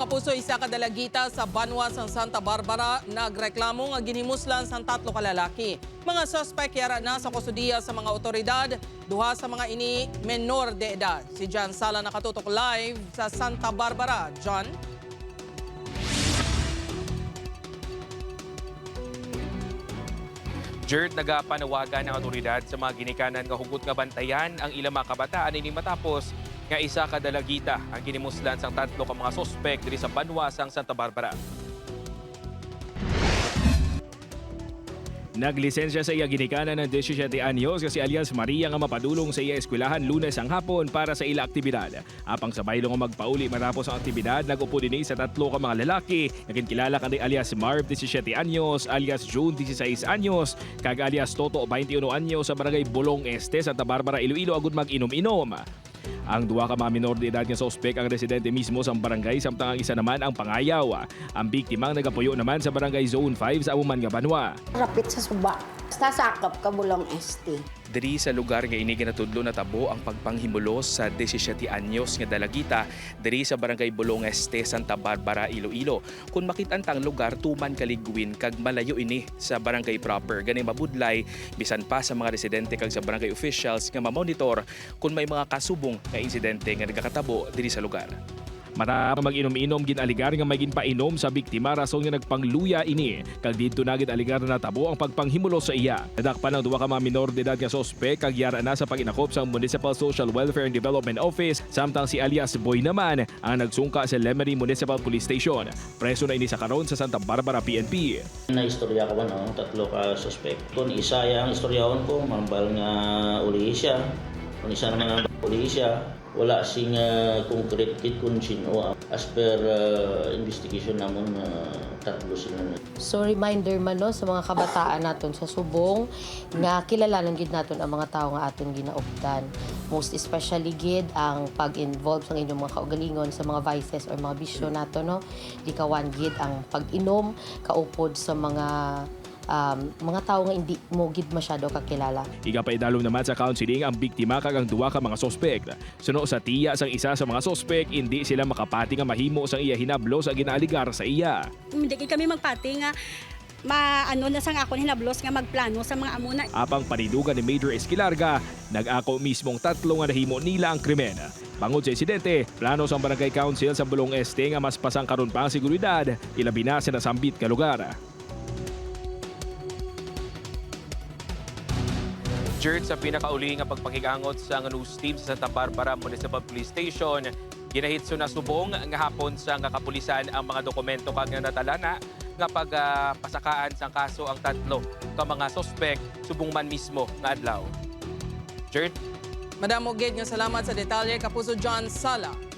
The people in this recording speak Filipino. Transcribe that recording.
kapuso isa ka dalagita sa Banwa sa Santa Barbara nagreklamo nga ginimuslan sa tatlo ka lalaki. Mga suspect yara na sa kusudiya sa mga otoridad, duha sa mga ini menor de edad. Si John Sala nakatutok live sa Santa Barbara. John? Jerd nagapanawagan ng otoridad sa mga ginikanan nga hugot nga bantayan ang ilang mga kabataan ini matapos nga isa ka dalagita ang ginimuslan sang tatlo ka mga sospek diri sa Banwasang Santa Barbara. Naglisensya sa iya ginikanan ng 17 anyos kasi alias Maria nga mapadulong sa iya eskwelahan lunes ang hapon para sa ila aktibidad. Apang sabay lang magpauli matapos ang aktibidad, nagupo din sa tatlo ka mga lalaki. Naging kilala kanday alias Marv 17 anyos, alias June 16 anyos, kag alias Toto 21 anyos sa barangay Bulong Este, Santa Barbara, Iloilo agud mag-inom-inom. Ang duwa ka mga minor de edad nga sospek ang residente mismo sa barangay samtang ang isa naman ang pangayaw. Ang biktimang nagapuyo naman sa barangay Zone 5 sa Amuman nga Banwa. Rapit sa suba. Sasakop ka bulong ST. Diri sa lugar nga ini ginatudlo na tabo ang pagpanghimulos sa 17 anyos nga dalagita diri sa barangay Bulong Este, Santa Barbara, Iloilo. Kung makitan tang lugar tuman kaligwin kag malayo ini sa barangay proper gani mabudlay bisan pa sa mga residente kag sa barangay officials nga mamonitor kung may mga kasubong nga insidente nga nagakatabo diri sa lugar. Matapos mag-inom-inom ginaligar nga may ginpainom sa biktima rason nga nagpangluya ini kag didto na gid aligar na tabo ang pagpanghimulo sa iya. Nadakpan ang duwa ka mga minor de edad nga sospek kag yara na sa paginakop sa Municipal Social Welfare and Development Office samtang si alias Boy naman ang nagsungka sa Lemery Municipal Police Station. Preso na ini sa karon sa Santa Barbara PNP. na istorya ko no, tatlo ka suspect. Kung isa yung istoryahon ko, mambal nga uli siya. Kung isa naman ang uli siya, wala sing uh, concrete kung sino. As per uh, investigation namon, uh, tatlo sila na. So reminder man no, sa mga kabataan naton sa subong nga kilalanan gid naton ang mga tao nga aton ginaupdan. Most especially gid ang pag-involve sa inyong mga kaugalingon sa mga vices or mga bisyo nato no. Di kawan gid ang pag-inom kaupod sa mga um, mga tao nga hindi mo gid masyado kakilala. Iga pa idalom naman sa counseling ang biktima kag ang duwa ka mga sospek. Suno sa tiya sang isa sa mga sospek, hindi sila makapati nga mahimo sang iya hinablo sa ginaaligar sa iya. hindi kami magpati nga maano na sang ako hinablos nga magplano sa mga amuna Apang panidugan ni Major Esquilarga, nag-ako mismong tatlo nga nahimo nila ang krimen. Bangod sa insidente, plano sa Barangay Council sa Bulong Este nga mas pasang karon pa ang seguridad, ilabi na sa nasambit ka lugar. Jerd sa pinakauli nga pagpanghigangot sa nga news team sa Santa Barbara Municipal Police Station, ginahitso na subong nga hapon sa nga kapulisan ang mga dokumento kag nga natalana nga pagpasakaan sang kaso ang tatlo ka mga sospek subong man mismo nga adlaw. Jerd? Madam Oged nga salamat sa detalye. Kapuso John Sala.